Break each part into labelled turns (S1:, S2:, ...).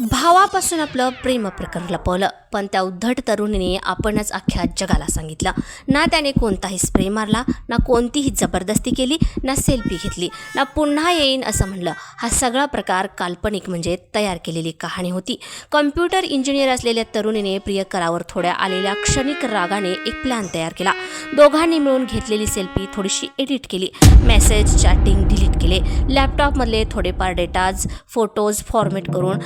S1: भावापासून आपलं प्रेम प्रकरण लपवलं पण त्या उद्धट तरुणीने आपणच अख्ख्या जगाला सांगितलं. ना त्याने कोणताही स्प्रे मारला ना कोणतीही जबरदस्ती केली ना सेल्फी घेतली ना पुन्हा येईन असं म्हणलं. हा सगळा प्रकार काल्पनिक म्हणजे तयार केलेली कहाणी होती. कम्प्युटर इंजिनियर असलेल्या तरुणीने प्रियकरावर थोड्या आलेल्या क्षणिक रागाने एक प्लॅन तयार केला. दोघांनी मिळून घेतलेली सेल्फी थोडीशी एडिट केली. मेसेज चॅटिंग डिलीट केले. लॅपटॉपमधले थोडेफार डेटाज फोटोज फॉर्मेट करून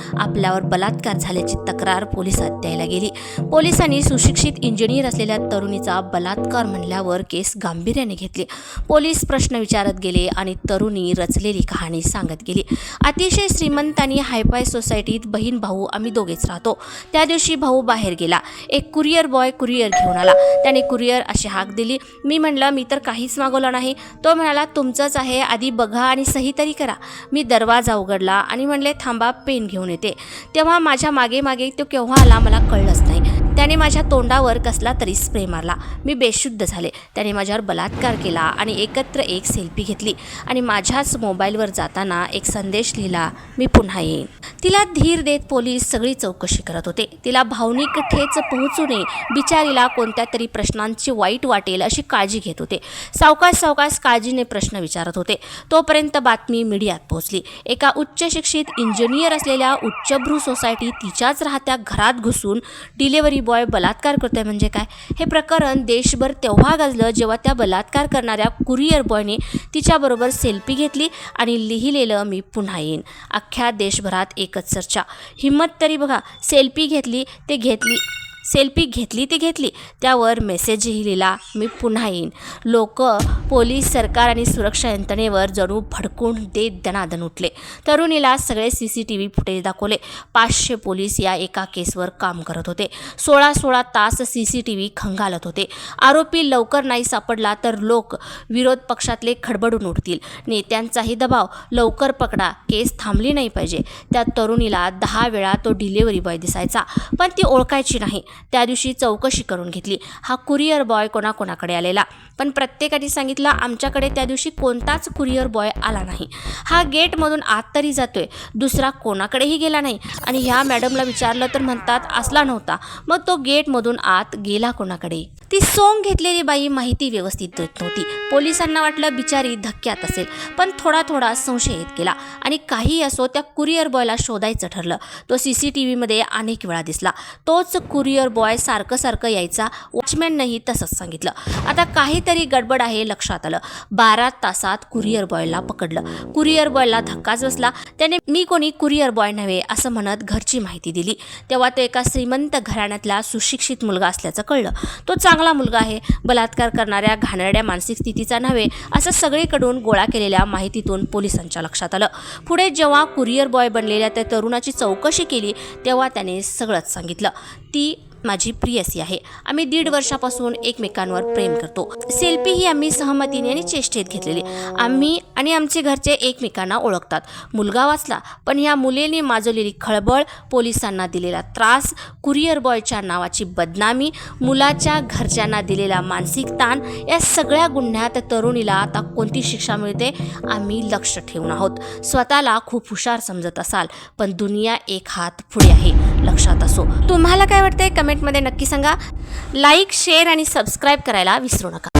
S1: आपल्यावर बलात्कार झाल्याची तक्रार पोलिसात द्यायला गेली. पोलिसांनी सुशिक्षित इंजिनियर असलेल्या तरुणीचा बलात्कार म्हणल्यावर केस गांभीर्याने घेतली. पोलीस प्रश्न विचारत गेले आणि तरुणी रचलेली कहाणी सांगत गेली. अतिशय श्रीमंत आणि हायफाय सोसायटीत बहीण भाऊ आम्ही दोघेच राहतो. त्या दिवशी भाऊ बाहेर गेला. एक कुरिअर बॉय कुरिअर घेऊन आला. त्याने कुरिअर अशी हाक दिली. मी म्हणलं मी तर काहीच मागवलं नाही. तो म्हणाला तुमचंच आहे आधी बघा आणि सही तरी करा. मी दरवाजा उघडला आणि म्हणले थांबा पेन घेऊन येते. तेव्हा माझ्या मागे मागे तो केव्हा आला मला कळलंच त्याने माझ्या तोंडावर कसला तरी स्प्रे मारला. मी बेशुद्ध झाले. त्याने माझ्यावर बलात्कार केला आणि एकत्र एक सेल्फी घेतली आणि माझ्याच मोबाईलवर जाताना एक संदेश लिहिला मी पुन्हा येईन. तिला धीर देत पोलीस सगळी चौकशी करत होते. तिला भावनिक ठेच पोहोचू नये बिचारीला कोणत्या तरी प्रश्नांची वाईट वाटेल अशी काळजी घेत होते. सावकाश सावकाश काळजीने प्रश्न विचारत होते. तोपर्यंत बातमी मीडियात पोहोचली. एका उच्च शिक्षित इंजिनियर असलेल्या उच्चभ्रू सोसायटी तिच्याच राहत्या घरात घुसून डिलेवरी बॉय बलात्कार करतोय म्हणजे काय? हे प्रकरण देशभर तेव्हा गाजलं जेव्हा त्या बलात्कार करणाऱ्या कुरिअर बॉयने तिच्याबरोबर सेल्फी घेतली आणि लिहिलेलं मी पुन्हा येईन. अख्ख्या देशभरात एकच चर्चा. हिंमत तरी बघा सेल्फी घेतली ते घेतली. सेल्फी घेतली ती घेतली. त्यावर मेसेजही लिहिला मी पुन्हा येईन. लोक पोलीस सरकार आणि सुरक्षा यंत्रणेवर जणू भडकून देत दणादण उठले. तरुणीला सगळे C C T V footage दाखवले. पाचशे पोलीस या एका केसवर काम करत होते. सोळा सोळा तास सी सी टी व्ही खंगालत होते. आरोपी लवकर नाही सापडला तर लोक विरोध पक्षातले खडबडून उठतील. नेत्यांचाही दबाव. लवकर पकडा. केस थांबली नाही पाहिजे. त्या तरुणीला दहा वेळा तो डिलेवरी बॉय दिसायचा. पण ती ओळखायची नाही. त्या दिवशी चौकशी करून घेतली. हा कुरिअर बॉय कोणाकोणाकडे आलेला? पण प्रत्येकाने सांगितलं आमच्याकडे त्या दिवशी कोणताच कुरिअर बॉय आला नाही. हा गेटमधून आत तरी जातोय. दुसरा कोणाकडेही गेला नाही. आणि ह्या मॅडमला विचारलं तर म्हणतात असला नव्हता. मग तो गेटमधून आत गेला कोणाकडे? ती सोंग घेतलेली बाई माहिती व्यवस्थित देत नव्हती. पोलिसांना वाटलं बिचारी धक्क्यात असेल पण थोडा थोडा संशय येत गेला आणि काही असो त्या कुरिअर बॉयला शोधायचं ठरलं. तो सी सी टी व्हीमध्ये अनेक वेळा दिसला. तोच कुरिअर बॉय सारखं सारखं यायचा वॉचमॅननंही तसंच सांगितलं. आता काहीतरी गडबड आहे लक्षात आलं. बारा तासात कुरिअर बॉयला पकडलं. कुरिअर बॉयला धक्काच बसला. त्याने मी कोणी कुरिअर बॉय नव्हे असं म्हणत घरची माहिती दिली. तेव्हा तो एका श्रीमंत घराण्यातला सुशिक्षित मुलगा असल्याचं कळलं. तो चांगला मुलगा आहे. बलात्कार करणाऱ्या घाणेरड्या मानसिक स्थितीचा नव्हे असं सगळीकडून गोळा केलेल्या माहितीतून पोलिसांच्या लक्षात आलं. पुढे जेव्हा कुरिअर बॉय बनलेल्या त्या तरुणाची चौकशी केली तेव्हा त्याने सगळंच सांगितलं. ती माझी प्रियसी आहे. आम्ही दीड वर्षापासून एकमेकांवर प्रेम करतो. सेल्फी ही आम्ही सहमतीने आणि चेष्टेत घेतलेली. आम्ही आणि आमचे घरचे एकमेकांना ओळखतात. मुलगा वाचला पण ह्या मुलीने माजवलेली खळबळ पोलिसांना दिलेला त्रास कुरिअर बॉयच्या नावाची बदनामी मुलाच्या घरच्यांना दिलेला मानसिक ताण या सगळ्या गुन्ह्यात तरुणीला आता कोणती शिक्षा मिळते आम्ही लक्ष ठेवून आहोत. स्वतःला खूप हुशार समजत असाल पण दुनिया एक हात पुढे आहे. लक्षात असो. तुम्हाला काय वाटतंय? कमेंटमध्ये नक्की सांगा. लाईक शेअर आणि सबस्क्राईब करायला विसरू नका.